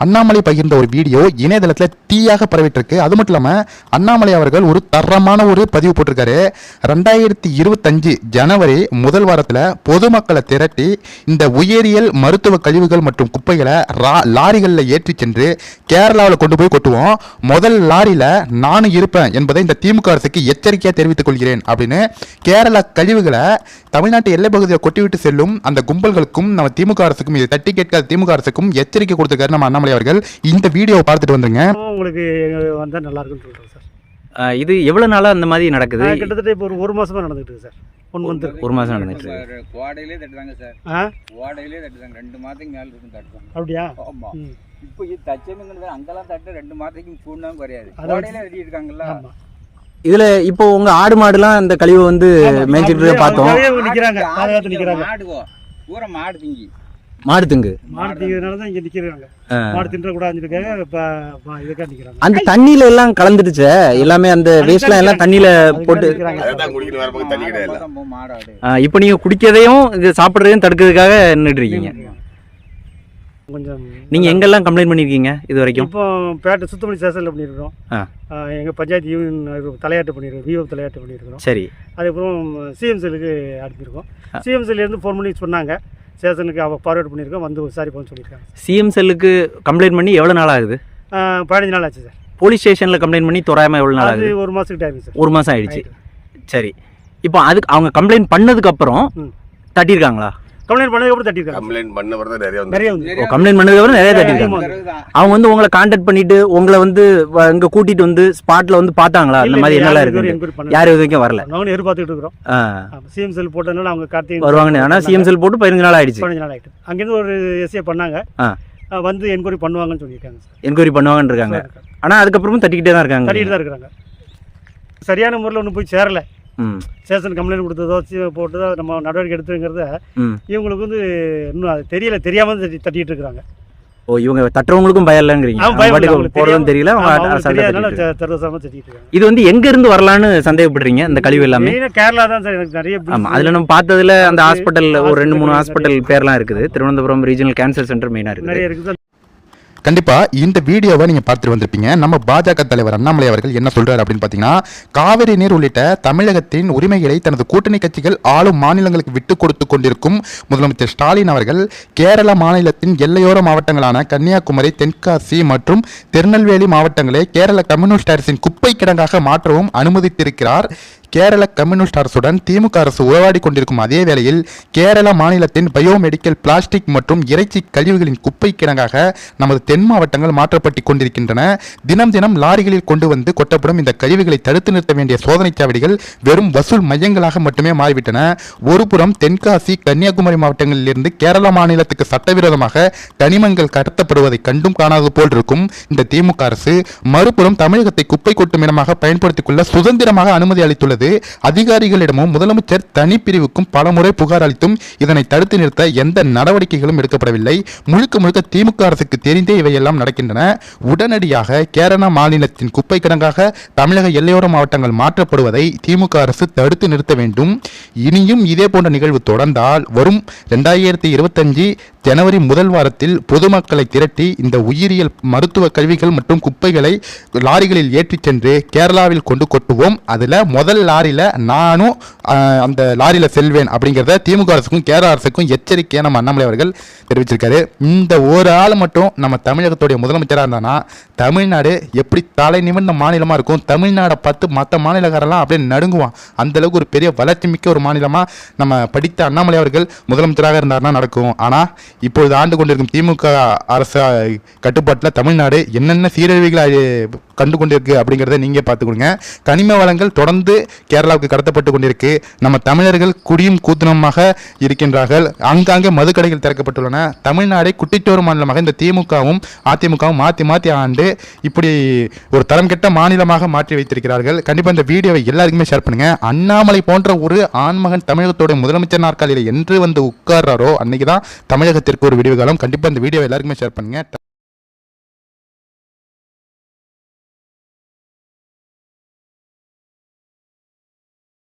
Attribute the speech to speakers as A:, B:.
A: அண்ணாமலை பகிர்ந்த ஒரு வீடியோ இணையதளத்தில் தீயாக பரவிட்டு இருக்கு அது மட்டும் இல்லாமல் அண்ணாமலை அவர்கள் ஒரு தரமான ஒரு பதிவு போட்டிருக்காரு. ரெண்டாயிரத்தி இருபத்தஞ்சு ஜனவரி முதல் வாரத்தில் பொதுமக்களை திரட்டி இந்த உயிரியல் மருத்துவ கழிவுகள் மற்றும் குப்பைகளை ரா லாரிகளில் ஏற்றி சென்று கேரளாவில் கொண்டு போய் கொட்டுவோம். முதல் லாரியில் நானும் இருப்பேன் என்பதை இந்த திமுக அரசுக்கு எச்சரிக்கையாக தெரிவித்துக் கொள்கிறேன் அப்படின்னு கேரளா கழிவுகளை தமிழ்நாட்டு எல்லை பகுதியில் கொட்டிவிட்டு செல்லும் அந்த கும்பல்களுக்கும் நம்ம திமுக அரசுக்கும் இதை தட்டி கேட்காத திமுக அரசுக்கும் எச்சரிக்கை கொடுத்துருக்காரு நம்ம அண்ணாமலை அவர்கள் இந்த வீடியோவை பார்த்துட்டு வந்துருங்க
B: உங்களுக்கு வந்தால் நல்லா இருக்குன்னு சொல்கிறேன் சார்
C: இது எவ்வளவு நாளா அந்த மாதிரி நடக்குது
B: கிட்டத்தட்ட இப்போ ஒரு ஒரு மாசமா நடந்துட்டு இருக்கு சார் ஒன் மந்த்
C: ஒரு மாசம் நடந்துட்டு இருக்கு
D: கோடையிலே தட்டுதாங்க சார்
B: ஆ
D: கோடையிலே தட்டுதாங்க ரெண்டு மாதத்துக்கு மேல இருக்கும் தட்டுவாங்க
B: அப்படியா
D: ஆமா
B: ம்
D: இப்போ இது தச்சனுங்கிறது அங்கெல்லாம் தட்டு ரெண்டு மாதத்துக்கு பூண்டாவும் குறையாது
B: அதை
D: கோடையில தட்டி இருக்காங்கல்ல
B: ஆமா
C: இதுல இப்போ உங்க ஆடு மாடுலாம் இந்த கழிவை வந்து மேய்ச்சிட்டு பார்த்தோம்
B: அவங்க நிக்கிறாங்க பாதுகாத்து நிக்கிறாங்க
D: மாடுவோ பூரா மாடு திங்கி
C: மாடு திங்கு.
B: மாடு திங்கிறதுனால தான் இங்க நிக்கிறாங்க. மாடு தின்ற இப்போ இதுக்காக நிக்கிறாங்க.
C: அந்த தண்ணியில எல்லாம் கலந்துடுச்சே? எல்லாமே அந்த வேஸ்ட்லாம் எல்லாம் தண்ணியில போட்டு இப்போ நீங்க குடிக்கிறதையும் இது சாப்பிட்றதையும் தடுக்கிறதுக்காக நின்றுட்டு இருக்கீங்க.
B: கொஞ்சம்
C: நீங்க எங்கெல்லாம் கம்ப்ளைண்ட் பண்ணிருக்கீங்க இது வரைக்கும்?
B: இப்போ பேட்டை சுத்தமணி ஸ்டேஷனில் பண்ணியிருக்கிறோம் எங்க பஞ்சாயத்து யூனியன் தலையாட்டு பண்ணியிருக்கோம் விஓ தலையாட்டு பண்ணியிருக்கிறோம்
C: சரி.
B: அதுக்கப்புறம் சிஎம்சிலுக்கு அனுப்பியிருக்கோம். சிஎம்சிலேருந்து ஃபோன் பண்ணி சொன்னாங்க. ஸ்டேஷனுக்கு அவ ஃபார்வேர்ட் பண்ணியிருக்கோம் வந்து விசாரிப்போம்னு சொல்லியிருக்காங்க.
C: சிஎம் செல்லுக்கு கம்ப்ளைண்ட் பண்ணி எவ்வளவு நாள் ஆகுது?
B: பதினஞ்சு நாள் ஆச்சு சார்.
C: போலீஸ் ஸ்டேஷன்ல கம்ப்ளைண்ட் பண்ணி தோராயமா எவ்வளவு நாள்
B: அது
C: ஆகுது?
B: ஒரு மாதத்துக்கிட்ட ஆகுது சார்.
C: ஒரு மாசம் ஆயிடுச்சு.
B: ஆயிட்டு.
C: சரி. இப்போ அதுக்கு அவங்க கம்ப்ளைண்ட் பண்ணதுக்கு அப்புறம்
B: ம்.
C: தட்டியிருக்காங்களா?
B: கம்ப்ளைண்ட் பண்ணதுக்கப்புறம் தட்டியிருக்காங்க.
E: கம்ப்ளைண்ட் பண்ண பிறகு நிறைய வந்து
B: நிறைய வந்து
C: ஓ கம்ப்ளைண்ட் பண்ணதுக்கு அப்புறம் நிறைய தட்டியிருக்காங்க.
B: ஆமா.
C: அவங்க வந்து உங்களை காண்டாக்ட் பண்ணிட்டு உங்களை வந்து இங்க கூட்டிட்டு வந்து ஸ்பாட்ல வந்து பார்த்தாங்களா? அந்த மாதிரி என்னெல்லாம் இருக்கு யாரும் இது வரைக்கும் வரல.
B: நாங்களும் எதிர்பார்த்துட்டு இருக்கிறோம். சிஎம் செல் போட்டதுனால அவங்க கார்த்திகை
C: வருவாங்கன்னு. ஆனா சிஎம் செல் போட்டு பதினஞ்சு நாள் ஆயிடுச்சு.
B: பதினஞ்சு நாள் ஆகிட்டு அங்கேருந்து ஒரு எஸ்ஏ பண்ணாங்க. வந்து என்கொயரி பண்ணுவாங்கன்னு சொல்லியிருக்காங்க
C: என்கொயரி பண்ணுவாங்கன்னு இருக்காங்க. ஆனா அதுக்கப்புறமும் தட்டிக்கிட்டே தான் இருக்காங்க.
B: தட்டிட்டு தான் இருக்கிறாங்க சரியான முறையில் ஒன்றும் போய் சேரல. ஸ்டேஷன் கம்ப்ளைண்ட் கொடுத்ததோ போட்டதோ நம்ம நடவடிக்கை எடுத்துங்கிறத இவங்களுக்கு வந்து இன்னும் அது தெரியல தெரியாமல் தட்டி தட்டிட்டு இருக்கிறாங்க
C: ஓ இவங்க தட்டுறவங்களுக்கும் பயம் இல்லைங்கிறீங்க. போடுறதும் தெரியல இது வந்து எங்க இருந்து வரலான்னு சந்தேகப்படுறீங்க இந்த கழிவு எல்லாமே?
B: கேரளா தான் சார் எனக்கு நிறைய
C: ஆமா அதுல நம்ம பார்த்ததுல அந்த ஹாஸ்பிட்டல் ஒரு ரெண்டு மூணு ஹாஸ்பிட்டல் பேர்லாம் இருக்குது. திருவனந்தபுரம் ரீஜனல் கேன்சர் சென்டர் மெயினா இருக்குது.
A: கண்டிப்பா இந்த வீடியோவை நீங்க பார்த்துட்டு வந்திருப்பீங்க. நம்ம பாஜக தலைவர் அண்ணாமலை அவர்கள் என்ன சொல்றாரு அப்படின்னு பாத்தீங்கன்னா காவிரி நீர் உள்ளிட்ட தமிழகத்தின் உரிமைகளை தனது கூட்டணி கட்சிகள் ஆளும் மாநிலங்களுக்கு விட்டு கொடுத்து கொண்டிருக்கும் முதலமைச்சர் ஸ்டாலின் அவர்கள் கேரள மாநிலத்தின் எல்லையோர மாவட்டங்களான கன்னியாகுமரி தென்காசி மற்றும் திருநெல்வேலி மாவட்டங்களை கேரள கம்யூனிஸ்ட் அரசின் குப்பை கிடங்காக மாற்றவும் அனுமதித்திருக்கிறார். கேரள கம்யூனிஸ்ட் அரசுடன் திமுக அரசு உறவாடி கொண்டிருக்கும் அதே வேளையில் கேரள மாநிலத்தின் பயோமெடிக்கல் பிளாஸ்டிக் மற்றும் இறைச்சி கழிவுகளின் குப்பை கிடங்காக நமது தென் மாவட்டங்கள் மாற்றப்பட்டு கொண்டிருக்கின்றன. தினம் தினம் லாரிகளில் கொண்டு வந்து கொட்டப்படும் இந்த கழிவுகளை தடுத்து நிறுத்த வேண்டிய சோதனை சாவடிகள் வெறும் வசூல் மையங்களாக மட்டுமே மாறிவிட்டன. ஒருபுறம் தென்காசி கன்னியாகுமரி மாவட்டங்களிலிருந்து கேரள மாநிலத்துக்கு சட்டவிரோதமாக கனிமங்கள் கடத்தப்படுவதை கண்டும் காணாது போல் இருக்கும் இந்த திமுக அரசு மறுபுறம் தமிழகத்தை குப்பை கொட்டும் இடமாக பயன்படுத்திக் கொள்ள சுதந்திரமாக அனுமதி அளித்துள்ளது. அதிகாரிகளிடமும் முதலமைச்சர் தனிப்பிரிவுக்கும் பலமுறை புகார் அளித்தும் இதனை தடுத்து நிறுத்த எந்த நடவடிக்கைகளும் எடுக்கப்படவில்லை. முழுக்க முழுக்க திமுக அரசுக்கு தெரிந்தே இவையெல்லாம் நடக்கின்றன. உடனடியாக கேரள மாநிலத்தின் குப்பை கிடங்காக தமிழக எல்லையோர மாவட்டங்கள் மாற்றப்படுவதை திமுக அரசு தடுத்து நிறுத்த வேண்டும். இனியும் இதே போன்ற நிகழ்வு தொடர்ந்தால் வரும் ரெண்டாயிரத்தி இருபத்தஞ்சு ஜனவரி முதல் வாரத்தில் பொதுமக்களை திரட்டி இந்த உயிரியல் மருத்துவ கல்விகள் மற்றும் குப்பைகளை லாரிகளில் ஏற்றிச் சென்று கேரளாவில் கொண்டு கொட்டுவோம். அதில் முதல் லாரியில் நானும் அந்த லாரியில் செல்வேன் அப்படிங்கிறத திமுக அரசுக்கும் கேரள அரசுக்கும் எச்சரிக்கையாக நம்ம அண்ணாமலை அவர்கள் தெரிவிச்சிருக்காரு. இந்த ஒரு ஆள் மட்டும் நம்ம தமிழகத்துடைய முதலமைச்சராக இருந்தானா தமிழ்நாடு எப்படி தலை நிமிர்ந்த மாநிலமாக இருக்கும்? தமிழ்நாடை பார்த்து மற்ற மாநிலக்காரெல்லாம் அப்படியே நடுங்குவான். அந்த அளவுக்கு ஒரு பெரிய வளர்ச்சி மிக்க ஒரு மாநிலமாக நம்ம படித்த அண்ணாமலை அவர்கள் முதலமைச்சராக இருந்தாருன்னா நடக்கும். ஆனால் இப்பொழுது ஆண்டு கொண்டிருக்கும் திமுக அரசு கட்டுப்பாட்டில் தமிழ்நாடு என்னென்ன சீரழிவுகளை கண்டு கொண்டிருக்கு அப்படிங்கிறத நீங்கள் பார்த்துக்கொடுங்க கனிம வளங்கள் தொடர்ந்து கேரளாவுக்கு கடத்தப்பட்டு கொண்டிருக்கு. நம்ம தமிழர்கள் குடியும் கூத்தனமாக இருக்கின்றார்கள். அங்காங்கே மதுக்கடைகள் திறக்கப்பட்டுள்ளன. தமிழ்நாடை குட்டிச்சோறு மாநிலமாக இந்த திமுகவும் அதிமுகவும் மாற்றி மாற்றி ஆண்டு இப்படி ஒரு தரம் கெட்ட மாநிலமாக மாற்றி வைத்திருக்கிறார்கள். கண்டிப்பாக இந்த வீடியோவை எல்லாருக்குமே ஷேர் பண்ணுங்க. அண்ணாமலை போன்ற ஒரு ஆண்மகன் தமிழகத்தோட முதலமைச்சர் நாற்காலியில் என்று வந்து உட்கார்றாரோ அன்னைக்கு தான் தமிழகத்திற்கு ஒரு விடிவு காலம். கண்டிப்பாக இந்த வீடியோவை எல்லாருக்குமே ஷேர் பண்ணுங்க.